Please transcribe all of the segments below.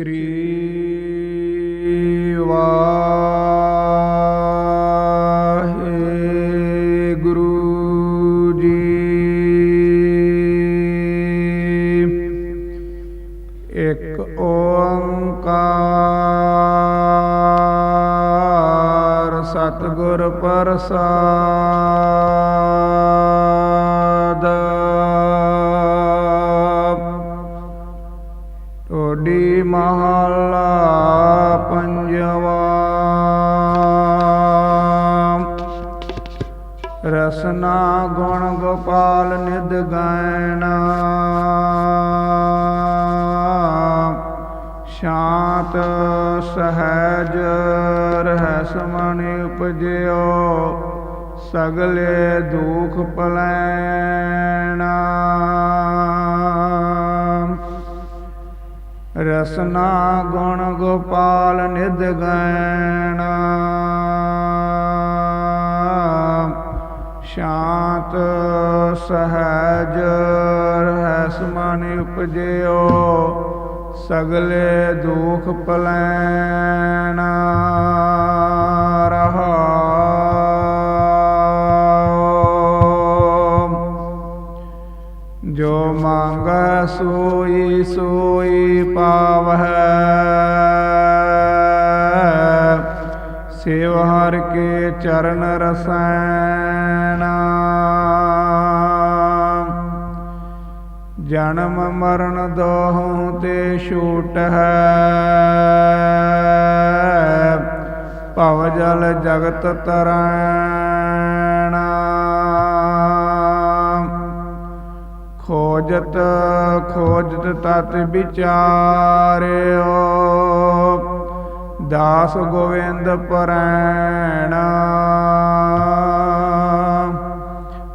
ਸ੍ਰੀ ਵਾਹਿਗੁਰੂ ਜੀ ਇੱਕ ਓੰਕਾਰ ਸਤਿਗੁਰ ਪ੍ਰਸਾਦ ਰਸਨਾ ਗੁਣ ਗੋਪਾਲ ਨਿਦ ਗਾਇਣਾ। ਸ਼ਾਂਤ ਸਹਿਜ ਰਹਿ ਸਮਨਿ ਉਪਜਿਓ, ਸਗਲੇ ਦੁਖ ਪਲੈਣਾ। ਰਸਨਾ ਗੁਣ ਗੋਪਾਲ ਨਿਦ ਗਾਇਣਾ। ਸਹਿਜ ਰਹਿ ਸਮਨਿ ਉਪਜਿਓ, ਸਗਲੇ ਦੁਖ ਪਲੈਣਾ ਰਹਾਉ। ਜੋ ਮੰਗੈ ਸੋਈ ਸੋਈ ਪਾਵਹਿ। ਸੇਵ ਹਰ ਕੇ ਚਰਨ ਰਸੈਣਾ ਜਨਮ ਮਰਨ ਦੋਹੋਂ ਤੇ ਛੂਟ ਹੈ। ਭਵ ਜਲ ਜਗਤ ਤਰੈਣਾ। ਖੋਜਤ ਖੋਜਤ ਤਤ ਵਿਚਾਰਿਓ। ਦਾਸ ਗੋਵਿੰਦ ਪਰੈਣਾ।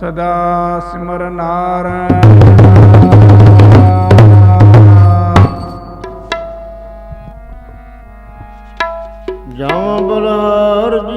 ਸਦਾ ਸਿਮਰ ਨਾਰਾਇਣ।